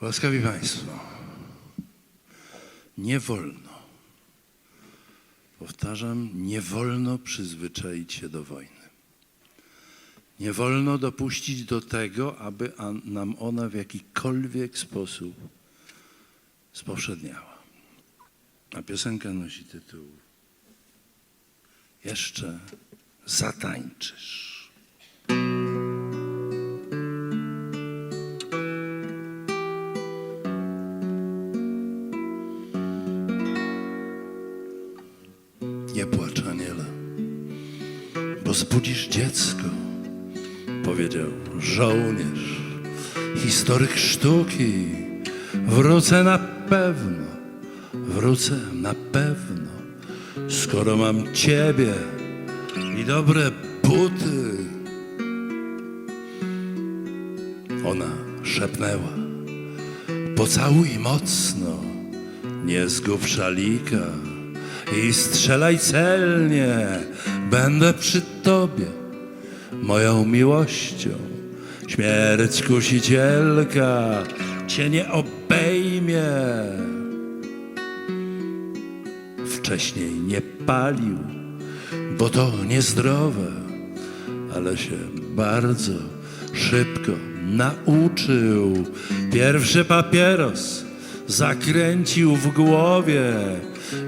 Łaskawi Państwo, nie wolno, powtarzam, nie wolno przyzwyczaić się do wojny. Nie wolno dopuścić do tego, aby nam ona w jakikolwiek sposób spowszedniała. A piosenka nosi tytuł Jeszcze zatańczysz. Bo zbudzisz dziecko, powiedział żołnierz, historyk sztuki. Wrócę na pewno, wrócę na pewno, skoro mam ciebie i dobre buty. Ona szepnęła, pocałuj mocno, nie zgub szalika i strzelaj celnie, będę przy tobie, moją miłością. Śmierć kusicielka cię nie obejmie. Wcześniej nie palił, bo to niezdrowe, ale się bardzo szybko nauczył. Pierwszy papieros zakręcił w głowie,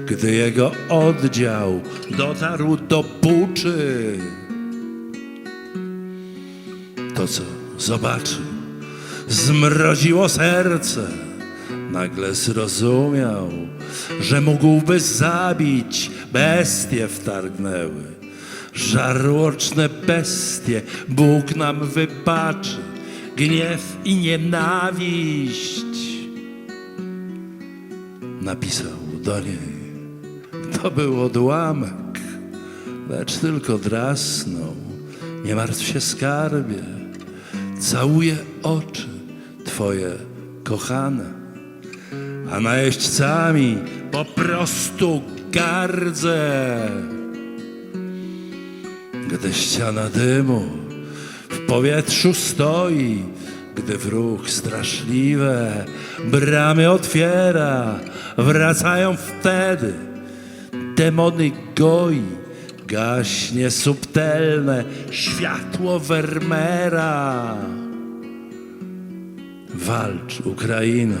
gdy jego oddział dotarł do Buczy. To, co zobaczył, zmroziło serce. Nagle zrozumiał, że mógłby zabić. Bestie wtargnęły. Żarłoczne bestie Bóg nam wybaczy. Gniew i nienawiść. Napisał do niej. To był odłamek, lecz tylko drasnął. Nie martw się, skarbie. Całuję oczy twoje kochane, a najeźdźcami po prostu gardzę. Gdy ściana dymu w powietrzu stoi, gdy wróg straszliwe bramy otwiera, wracają wtedy demony goi, gaśnie subtelne światło Vermeera. Walcz, Ukraino,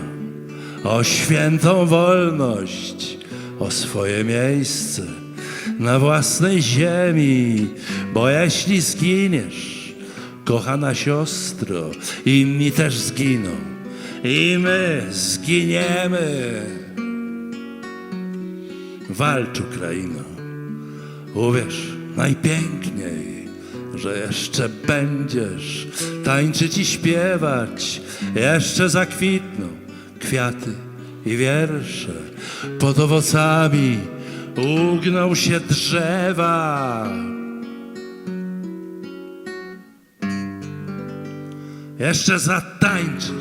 o świętą wolność, o swoje miejsce na własnej ziemi, bo jeśli zginiesz, kochana siostro, inni też zginą i my zginiemy. Walcz, Ukraino, uwierz najpiękniej, że jeszcze będziesz tańczyć i śpiewać, jeszcze zakwitną kwiaty i wiersze, pod owocami ugną się drzewa. Jeszcze zatańczysz,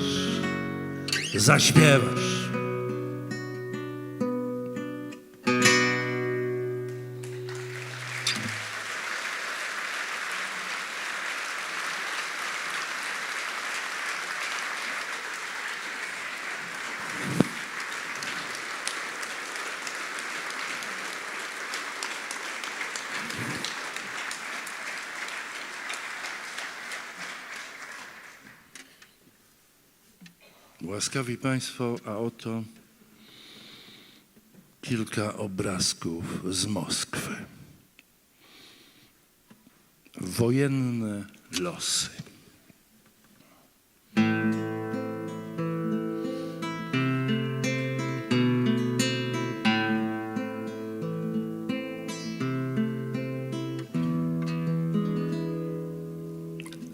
zaśpiewasz. Łaskawi Państwo, a oto kilka obrazków z Moskwy. Wojenne losy.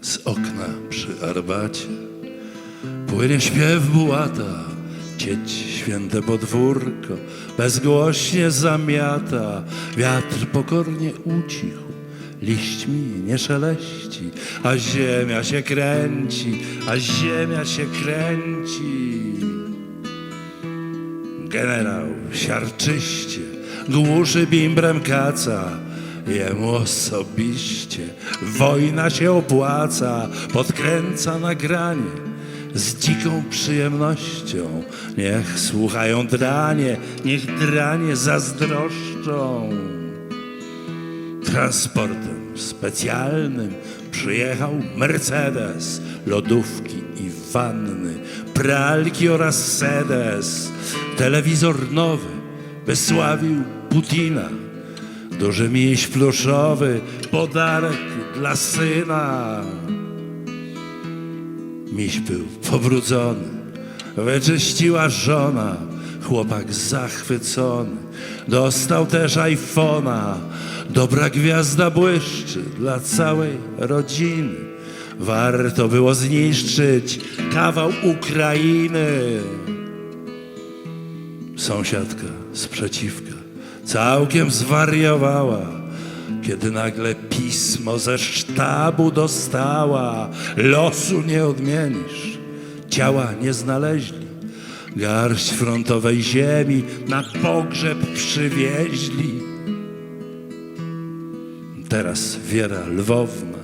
Z okna przy Arbacie Płynie śpiew bułata, cieć święte podwórko, bezgłośnie zamiata, wiatr pokornie ucichł, liśćmi nie szeleści, a ziemia się kręci, a ziemia się kręci. Generał siarczyście głuszy bimbrem kaca, jemu osobiście wojna się opłaca, podkręca nagranie z dziką przyjemnością. Niech słuchają dranie, niech dranie zazdroszczą. Transportem specjalnym przyjechał Mercedes, lodówki i wanny, pralki oraz sedes. Telewizor nowy wysławił Putina. Duży miś pluszowy, podarek dla syna. Miś był pobrudzony, wyczyściła żona, chłopak zachwycony. Dostał też iPhone'a, dobra gwiazda błyszczy dla całej rodziny. Warto było zniszczyć kawał Ukrainy. Sąsiadka sprzeciwka całkiem zwariowała, kiedy nagle pismo ze sztabu dostała. Losu nie odmienisz, ciała nie znaleźli. Garść frontowej ziemi na pogrzeb przywieźli. Teraz Wiera Lwowna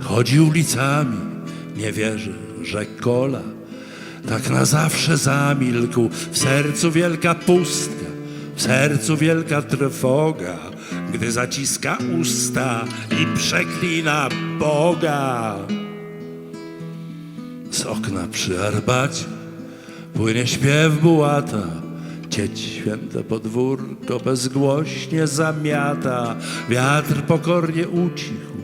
chodzi ulicami, nie wierzy, że kola tak na zawsze zamilkł. W sercu wielka pustka, w sercu wielka trwoga, gdy zaciska usta i przeklina Boga. Z okna przy Arbacie płynie śpiew bułata. Cieć święte podwórko bezgłośnie zamiata, wiatr pokornie ucichł,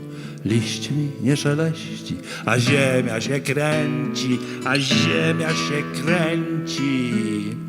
liśćmi nie szeleści, a ziemia się kręci, a ziemia się kręci.